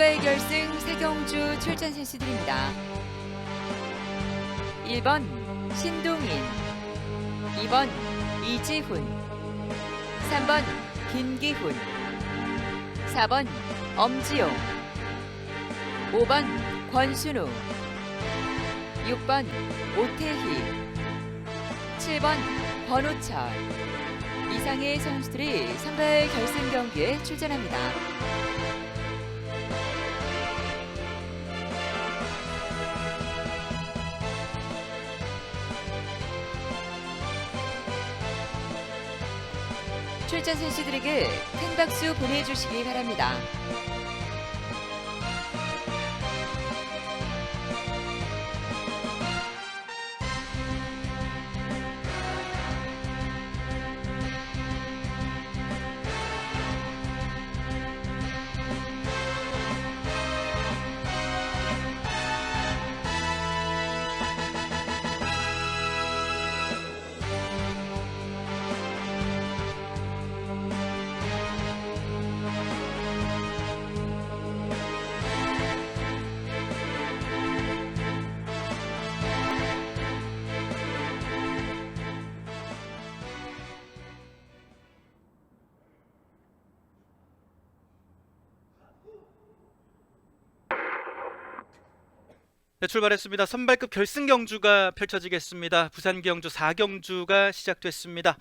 선발 결승 세경주 출전 선수들입니다. 1번 신동인 2번 이지훈 3번 김기훈 4번 엄지용 5번 권순우 6번 오태희 7번 권우철 이상의 선수들이 선발 결승 경기에 출전합니다. 출전 선수들에게 큰 박수 보내주시기 바랍니다. 네, 출발했습니다. 선발급 결승 경주가 펼쳐지겠습니다. 부산 경주 4경주가 시작됐습니다.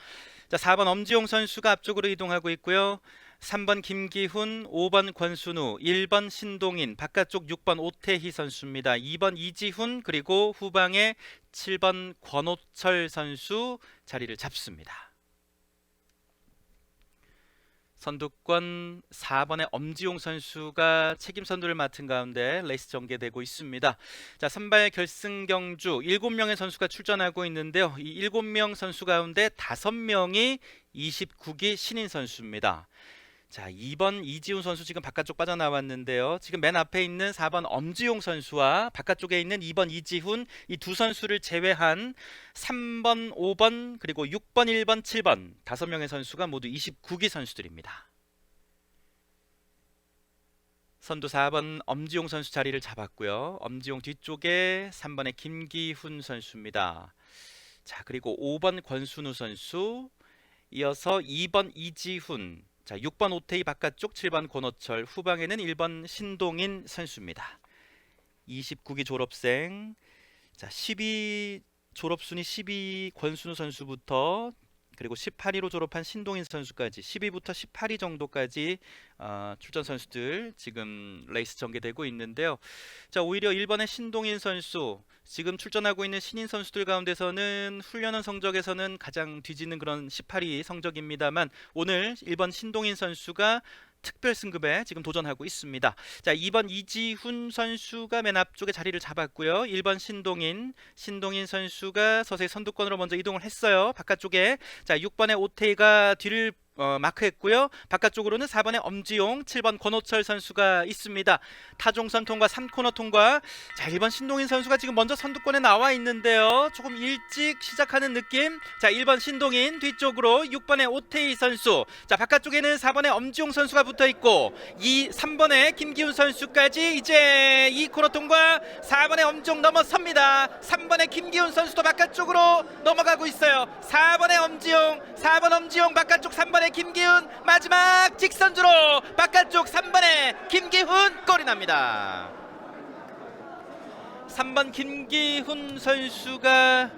자, 4번 엄지용 선수가 앞쪽으로 이동하고 있고요. 3번 김기훈, 5번 권순우, 1번 신동인, 바깥쪽 6번 오태희 선수입니다. 2번 이지훈 그리고 후방에 7번 권호철 선수 자리를 잡습니다. 선두권 4번의 엄지용 선수가 책임 선두를 맡은 가운데 레이스 전개되고 있습니다. 자, 선발 결승 경주 7명의 선수가 출전하고 있는데요. 이 7명 선수 가운데 5명이 29기 신인 선수입니다. 자, 2번 이지훈 선수 지금 바깥쪽 빠져나왔는데요. 지금 맨 앞에 있는 4번 엄지용 선수와 바깥쪽에 있는 2번 이지훈 이 두 선수를 제외한 3번, 5번 그리고 6번, 1번, 7번 다섯 명의 선수가 모두 29기 선수들입니다. 선두 4번 엄지용 선수 자리를 잡았고요. 엄지용 뒤쪽에 3번의 김기훈 선수입니다. 자, 그리고 5번 권순우 선수, 이어서 2번 이지훈, 자, 6번 오태희 바깥쪽 7번 권호철 후방에는 1번 신동인 선수입니다. 29기 졸업생. 자, 12 졸업 순위 12 권순우 선수부터 그리고 18위로 졸업한 신동인 선수까지 10위부터 18위 정도까지 어, 출전 선수들 지금 레이스 전개되고 있는데요. 자, 오히려 1번의 신동인 선수 지금 출전하고 있는 신인 선수들 가운데서는 훈련원 성적에서는 가장 뒤지는 그런 18위 성적입니다만 오늘 1번 신동인 선수가 특별 승급에 지금 도전하고 있습니다. 자, 2번 이지훈 선수가 맨 앞쪽에 자리를 잡았고요. 1번 신동인, 신동인 선수가 서서히 선두권으로 먼저 이동을 했어요. 바깥쪽에 자, 6번의 오태이가 뒤를 어, 마크했고요. 바깥쪽으로는 4번의 엄지용, 7번 권호철 선수가 있습니다. 타종선 통과 3코너 통과. 자, 1번 신동인 선수가 지금 먼저 선두권에 나와 있는데요. 조금 일찍 시작하는 느낌. 자, 1번 신동인 뒤쪽으로 6번의 오태희 선수. 자, 바깥쪽에는 4번의 엄지용 선수가 붙어 있고 2 3번의 김기훈 선수까지 이제 2코너 통과 4번의 엄지용 넘어섭니다. 3번의 김기훈 선수도 바깥쪽으로 넘어가고 있어요. 4번의 엄지용, 4번 엄지용 바깥쪽 3번의 김기훈 마지막 직선주로 바깥쪽 3번의 김기훈 골이 납니다. 3번 김기훈 선수가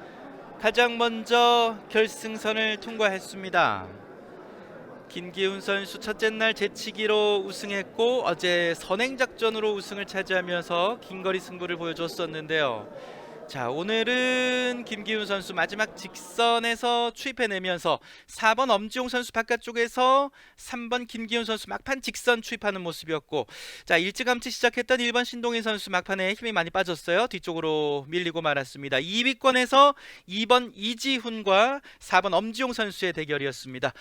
가장 먼저 결승선을 통과했습니다. 김기훈 선수 첫째 날 재치기로 우승했고 어제 선행 작전으로 우승을 차지하면서 긴거리 승부를 보여줬었는데요. 자 오늘은 김기훈 선수 마지막 직선에서 추입해내면서 4번 엄지용 선수 바깥쪽에서 3번 김기훈 선수 막판 직선 추입하는 모습이었고 자 일찌감치 시작했던 1번 신동인 선수 막판에 힘이 많이 빠졌어요. 뒤쪽으로 밀리고 말았습니다. 2위권에서 2번 이지훈과 4번 엄지용 선수의 대결이었습니다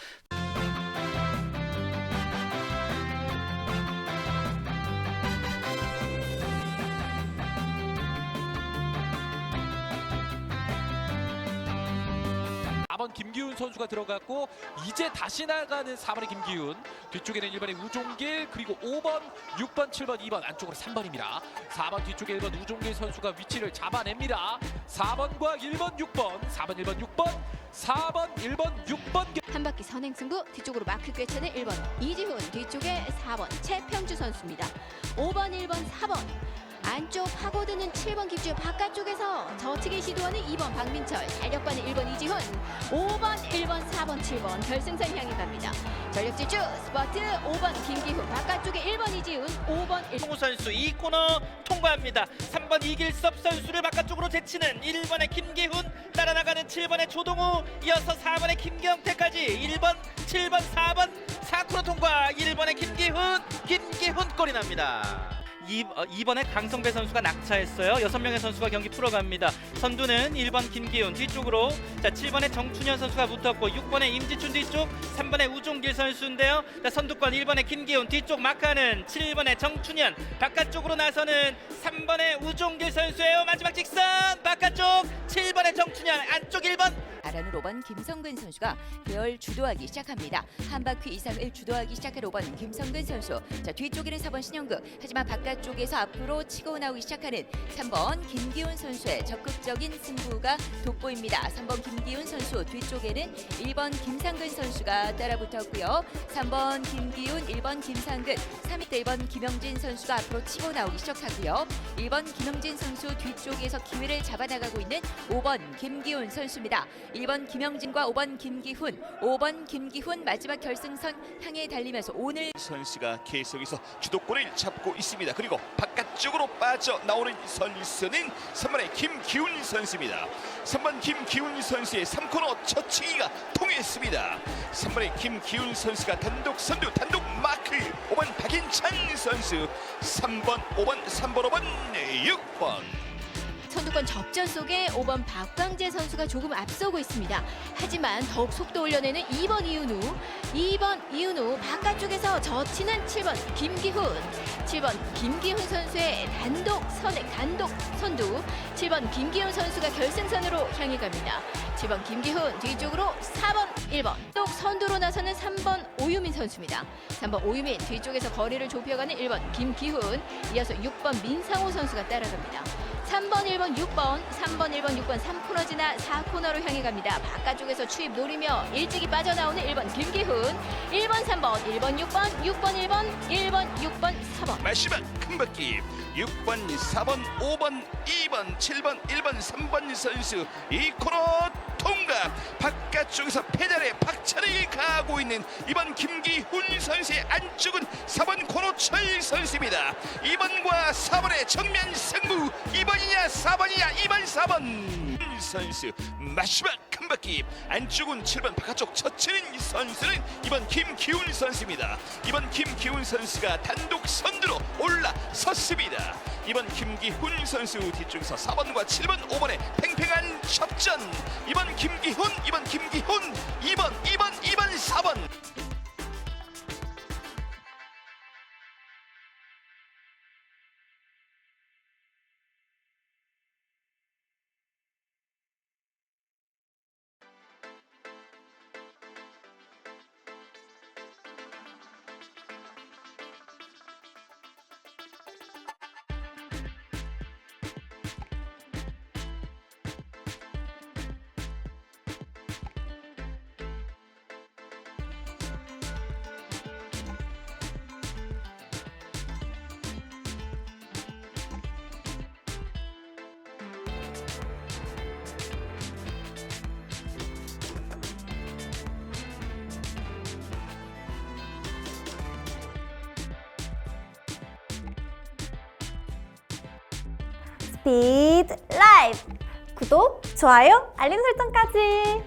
4번 김기훈 선수가 들어갔고 이제 다시 나가는 4번의 김기훈. 뒤쪽에는 1번의 우종길 그리고 5번 6번 7번 2번 안쪽으로 3번입니다. 4번 뒤쪽에 1번 우종길 선수가 위치를 잡아냅니다. 4번과 1번 6번 4번 1번 6번 4번 1번 6번 한 바퀴 선행 승부 뒤쪽으로 마크 꿰차는 1번 이지훈 뒤쪽에 4번 최평주 선수입니다. 5번 1번 4번 안쪽 파고드는 7번 김주현 바깥쪽에서 저치기 시도하는 2번 박민철 달력반은 1번 이지훈 5번 1번 4번 7번 결승선 향해 갑니다. 전력 질주 스퍼트 5번 김기훈 바깥쪽에 1번 이지훈 5번 1번 송우 선수 이 코너 통과합니다. 3번 이길섭 선수를 바깥쪽으로 제치는 1번의 김기훈 따라 나가는 7번의 조동우 이어서 4번의 김경태까지 1번, 7번, 4번 4코너 통과 1번의 김기훈 김기훈 골이 납니다. 2, 어, 2번의 강성배 선수가 낙차했어요. 6명의 선수가 경기 풀어갑니다. 선두는 1번 김기훈 뒤쪽으로 자 7번의 정춘현 선수가 붙었고 6번의 임지춘 뒤쪽 3번의 우종길 선수인데요. 자 선두권 1번의 김기훈 뒤쪽 마카는 7번의 정춘현 바깥쪽으로 나서는 3번의 우종길 선수예요. 마지막 직선 바깥쪽 7번의 정춘현 안쪽 1번 아라는 5번 김성근 선수가 계열 주도하기 시작합니다. 한 바퀴 이상을 주도하기 시작한 5번 김성근 선수. 자 뒤쪽에는 4번 신영극. 하지만 바깥쪽에서 앞으로 치고 나오기 시작하는 3번 김기훈 선수의 적극적인 승부가 돋보입니다. 3번 김기훈 선수 뒤쪽에는 1번 김상근 선수가 따라붙었고요. 3번 김기훈, 1번 김상근, 3위 1번 김영진 선수가 앞으로 치고 나오기 시작하고요. 1번 김영진 선수 뒤쪽에서 기회를 잡아나가고 있는 5번 김기훈 선수입니다. 1번 김영진과 5번 김기훈, 5번 김기훈 마지막 결승선 향해 달리면서 오늘 선수가 계속해서 주도권을 잡고 있습니다. 그리고 바깥쪽으로 빠져 나오는 선수는 3번의 김기훈 선수입니다. 3번 김기훈 선수의 3코너 첫치기가 통했습니다. 3번의 김기훈 선수가 단독 선두 단독 마크 5번 박인찬 선수 3번 5번 3번 5번 6번 선두권 접전 속에 5번 박광재 선수가 조금 앞서고 있습니다. 하지만 더욱 속도 올려내는 2번 이윤우, 2번 이윤우 바깥쪽에서 젖히는 7번 김기훈, 7번 김기훈 선수의 단독 선액 단독 선두, 7번 김기훈 선수가 결승선으로 향해 갑니다. 7번 김기훈 뒤쪽으로 4번 1번 또 선두로 나서는 3번 오유민 선수입니다. 3번 오유민 뒤쪽에서 거리를 좁혀가는 1번 김기훈 이어서 6번 민상호 선수가 따라갑니다. 3번, 1번, 6번, 3번, 1번, 6번, 3코너 지나 4코너로 향해 갑니다. 바깥쪽에서 추입 노리며 일찍이 빠져나오는 1번 김기훈, 1번, 3번, 1번, 6번, 6번, 1번, 1번, 6번, 4번. 마지막 큰 바퀴 6번, 4번, 5번, 2번, 7번, 1번, 3번 선수 이 코너 바깥쪽에서 페달에 박차를 가하고 있는 이번 김기훈 선수의 안쪽은 4번 고노철 선수입니다. 2번과 4번의 정면 승부. 2번이냐 4번이냐 2번 4번. 선수 마지막 큰 바퀴. 안쪽은 7번 바깥쪽 첫치는 선수는 이번 김기훈 선수입니다. 이번 김기훈 선수가 단독 선두로 올라섰습니다 이번 김기훈 선수 뒤쪽에서 4번과 7번 5번의 팽팽한 접전. 이번 김기훈 이번 김기훈 2번 2번 2번 4번 스피드 라이브 구독, 좋아요, 알림 설정까지